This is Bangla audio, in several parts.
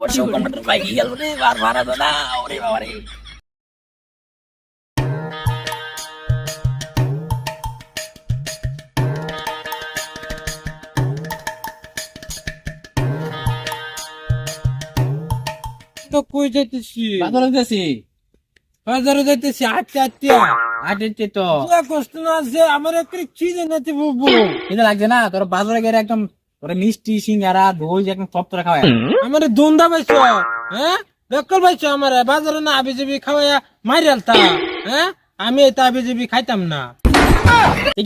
বসে কম্পিউটার বাইক গেল রে? বার ভাড়া তো ওরে বাবা রে তো কই যাইতেছি? বাজারে যাচ্ছি বাজারে যাইতেছি আটটা আটটা আটেছে তো। কষ্ট না আছে আমার একটা বুবু। এটা লাগছে না? তোর বাজারে গেলে একদম তোর মিষ্টি সিঙ্গারা দই একদম সব তোরা খাওয়ায়। আমার দন্দা পাইছো হ্যাঁ? বেকল পাইছো আমার বাজারে না আবি যাবি খাওয়াইয়া মারি আলতা হ্যাঁ? আমি এটা আবি যাবি খাইতাম না।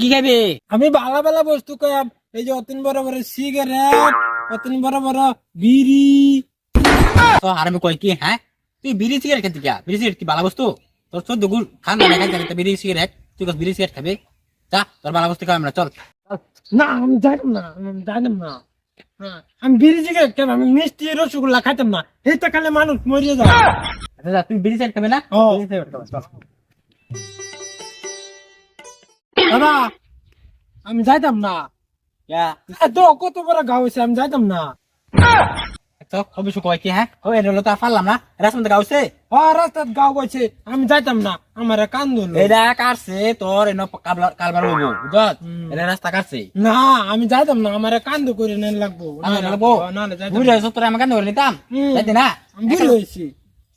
কি খাবি আমি ভালো ভালো বস্তু খাইয়াম এই যে অতিন বড় বড় সিগারেট অতিন বড় বড় বিড়ি। তো আর আমি কই কি হ্যাঁ? তুই বিড়ি সিগারেট খেতে গিয়া বিড়ি সিগারেট কি ভালো বস্তু? তোর চোদ্দ গুণ খান না খাইতে বিড়ি সিগারেট তুই বিড়ি সিগারেট খাবি? যা তোর ভালো বস্তু খাওয়া আমরা চল। না আমি জানতাম না আমি জানতাম না। আমি বিড়ি জিগার কেন? আমি মিষ্টি রসগোল্লা খাইতাম না। এইটা খালে মানুষ মরিয়ে যায়। আচ্ছা বিড়ি খাবে না? ও। বিড়ি সিগারেট খাবি, চল। দাদা আমি যাইতাম না। এত কত বড় গাও হয়েছে আমি যাইতাম না। তো কবি কয় কি হ্যাঁ? ও হলো তো পারলাম না। রাসমন গাউছে ও রাস্তাত গাও গেছে আমি যাইতাম না আমার কান ধরলো। এটা কাটছে তোর এনে কালবার বুঝত এটা রাস্তা কাটছে। না আমি যাইতাম না আমার কান্দ করে নেন লাগবো। না বুঝে তোর আমাকে ধরে নিতাম? যাইতে না? আমি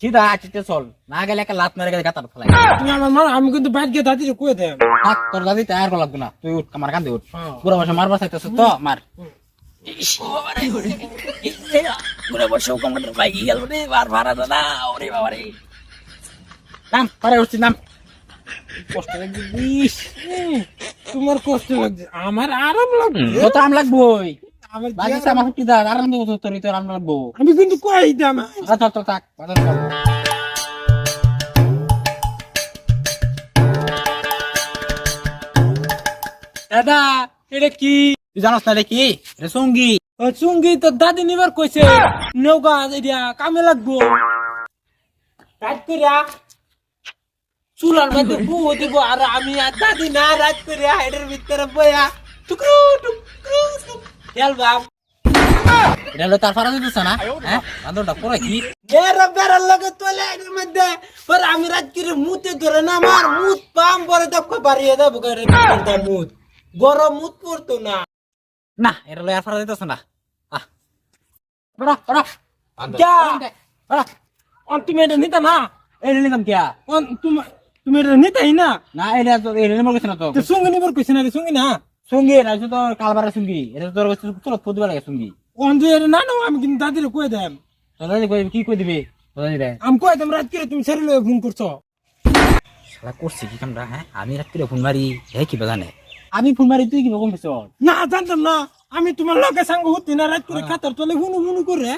সিধা আছিতে চল। না গেলে একটা লাত মেরে গেলে ফেলাই। তুমি আমার মা আমি কিন্তু বাইর গিয়ে দাদিরে কয়ে তোর দাদি করা লাগবে না। তুই উঠ আমার কান্দে উঠ। হ্যাঁ। পুরো বসে মারবার চাইতেছ তো মার। ঘুরে বসে বাইক গেল রে বার ভাড়া না ওরে বাবা রে নাম পারে উঠছি নাম। কষ্ট তোমার কষ্ট লাগছে। আমার আরাম লাগছে কত আম লাগবই আমার বাকি আমার কি দাঁড় আরাম দেবো তোর তোর আরাম লাগবো। আমি কিন্তু কই দাম আচ্ছা থাক দাদা এটা কি? জানোস না রে কি? রে সঙ্গী। চুঙ্গি তো দাদি নিবার কইছে। নৌকা এটা কামে লাগবো। রাত করিয়া চুলার মধ্যে বউ দিব আর আমি আর দাদি না রাত করিয়া হেডের ভিতরে বইয়া টুকরু টুকরু টুক খেলবাম। এটা হলো তার ফারা দিতেছ না? হ্যাঁ? বান্দরটা পরে কি? এরা বেড়ার লগে তোলে এটার মধ্যে। পরে আমি রাত করে মুতে ধরে না আমার মুত পাম পরে দক্ষ বাড়িয়ে দেবো মুত। গরম মুত পড়তো না। না এটা হলো আর ফারা দিতেছ না। বড় বড় যা বড় অন তুমি এটা নিতা না? এই নিলাম কিয়া? অন তুমি তুমি এটা নিতাই না? না এটা তো এই নিলাম কিছু না তো। সঙ্গে নিবার কইছে না সঙ্গে না? সঙ্গী এটা তো কালবারের সঙ্গী। এটা তো তোর চলো লাগে সঙ্গী। অন যে এটা না না আমি কিন্তু দাদিরে কই দেম তোর দাদি কই- কি কই দিবি? তোর দাদি রে আমি কই দেম রাত করে তুমি ছেড়ে লয়ে ফোন করছ? শালা করছে কি কামটা হ্যাঁ? আমি রাত ফোন মারি হে কি জানে আমি ফোন মারি তুই কি রকম কিছু না জানতাম না। আমি তোমার লগে সঙ্গ হতি না রাত করে খাতার তলে হুনু হুনু করে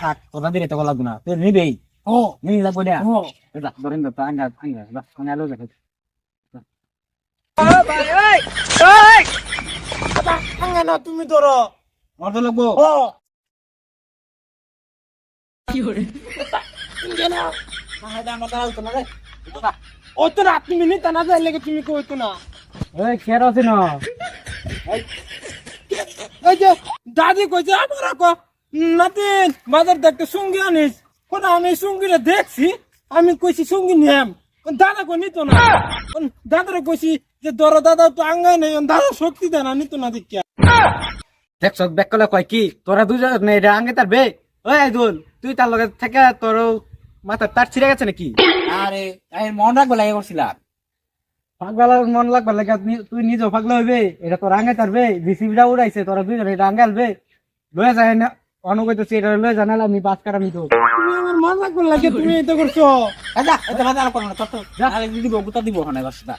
থাক দাদি রে তো লাগবে না। তুই নিবেই ও নিবি লাগবে না ও এটা ধরেন তো আঙ্গা আঙ্গা বাস কোন আলো দেখে আঙ্গা না তুমি ধরো মরতে লাগবো। ও না এটা আমরা তো না রে ও তো না তুমি নিতা না যাই লেগে তুমি কইতো না। এই যে দাদি কইছে আমার কো নাতিন বাজার দেখতে সঙ্গী আনিস কোন আমি সঙ্গীরে দেখছি আমি কইছি সঙ্গী নিয়াম। দাদা কো নিত না। দাদারে কইছি যে দর দাদা তো আঙ্গাই নেই দাদা শক্তি দেয় না নিত না দেখিয়া। দেখছ ব্যাক করলে কয় কি তোরা দুজন নেই এটা আঙ্গে তার বে। ওই আইদুল তুই তার লগে থেকে তোর মাথা তার ছিঁড়ে গেছে নাকি? আরে মন রাখব লাগে করছিলাম। পাগলা মন লাগবে লাগে তুই নিজেও পাগলা হইবে এটা তো রাঙে তারবে বিসিবিটা উড়াইছে তোরা দুজন এটা আঙ্গে আলবে লয়ে যায় না অনুগত এটা লয়ে জানাল আমি বাস কাটা তো তুমি আমার মজা করলে লাগে তুমি এটা করছ। আচ্ছা এটা বাজার করো না তো দিব গুতা দিব ওখানে বাসটা